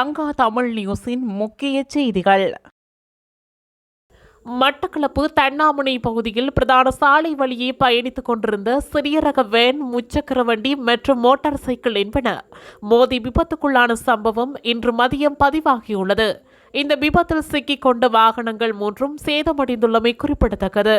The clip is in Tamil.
லங்கா தமிழ் நியூஸின் முக்கிய செய்திகள். மட்டக்களப்பு தன்னாமுனை பகுதியில் பிரதான சாலை வழியே பயணித்துக் கொண்டிருந்த சிறிய ரக வேன் முச்சக்கர வண்டி மற்றும் மோட்டார் சைக்கிள் என்பன மோதி விபத்துக்குள்ளான சம்பவம் இன்று மதியம் பதிவாகியுள்ளது. இந்த விபத்தில் சிக்கிக் கொண்ட வாகனங்கள் மூன்றும் சேதமடைந்துள்ளமை குறிப்பிடத்தக்கது.